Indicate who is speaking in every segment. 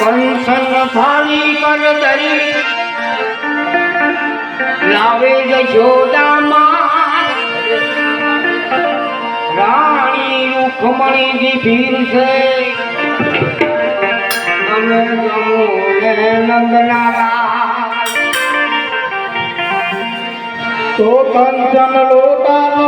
Speaker 1: કંસન થાળી કર ધરી. લાવે જશોદામાં રાણી રૂખમણીજી ભીર છે અમે જમો ને તો કંચન લોટા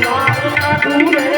Speaker 1: Thank you.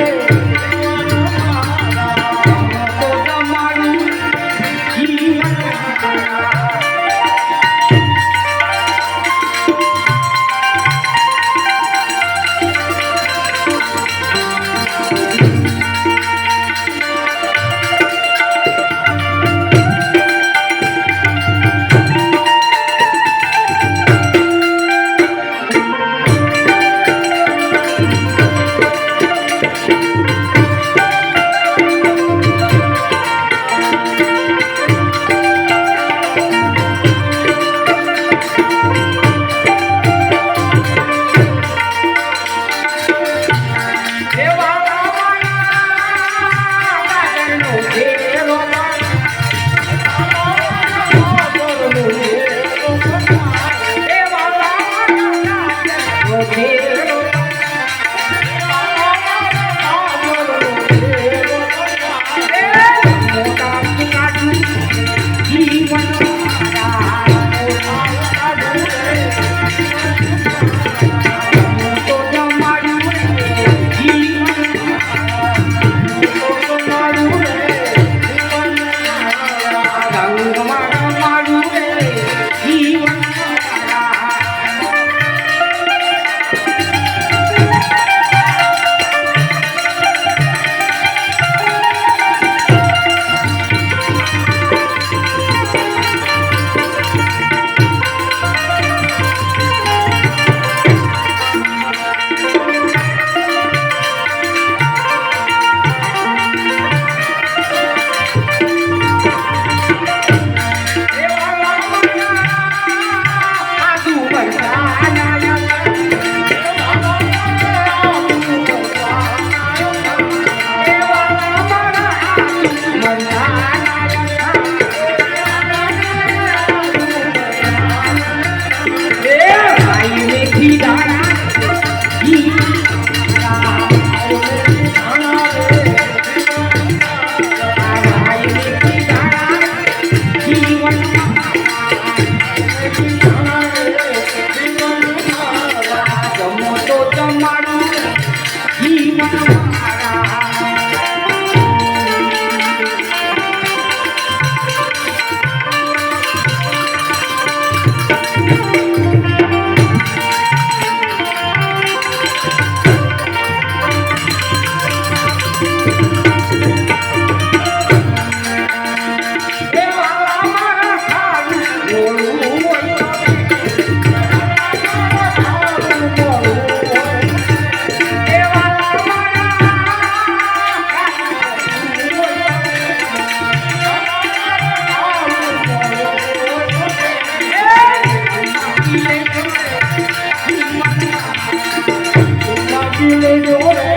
Speaker 1: கிளியோட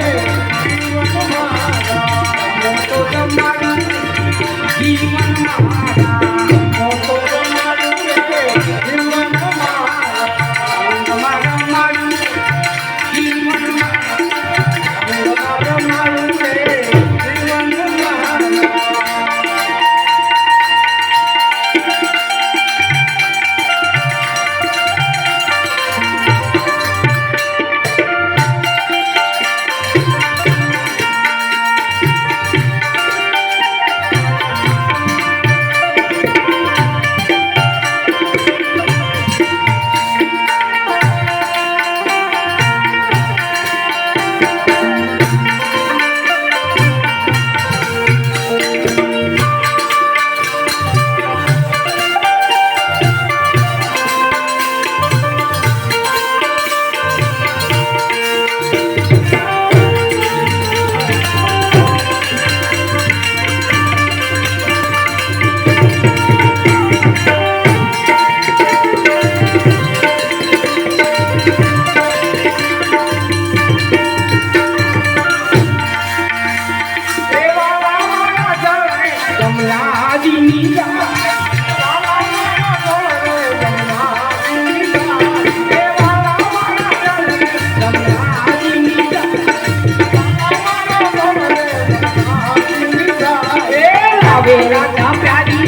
Speaker 1: प्यारी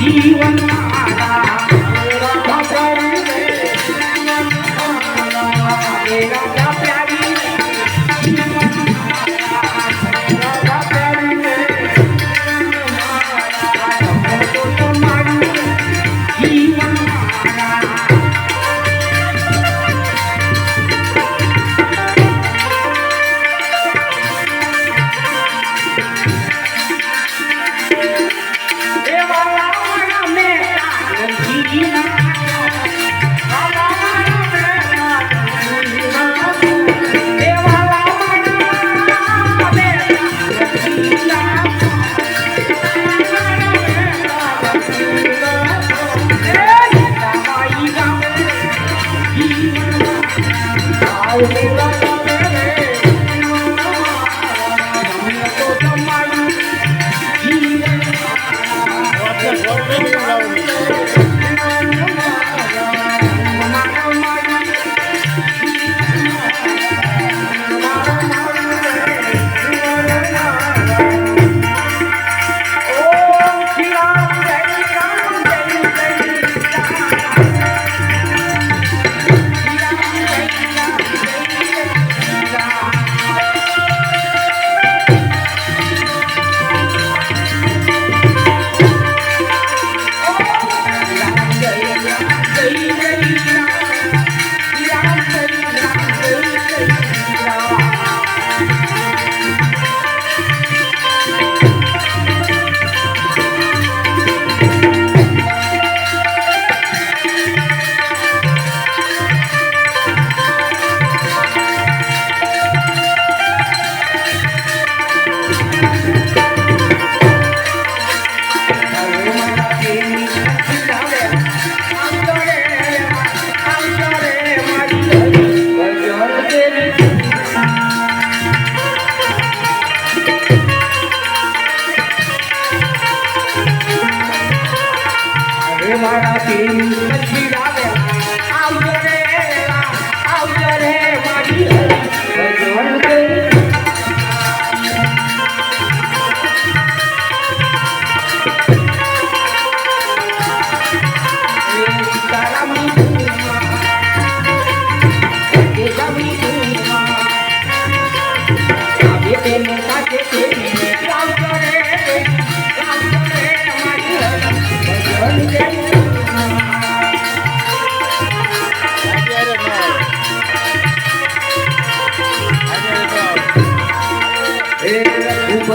Speaker 1: जीवन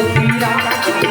Speaker 1: Let's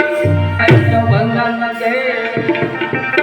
Speaker 1: thank you.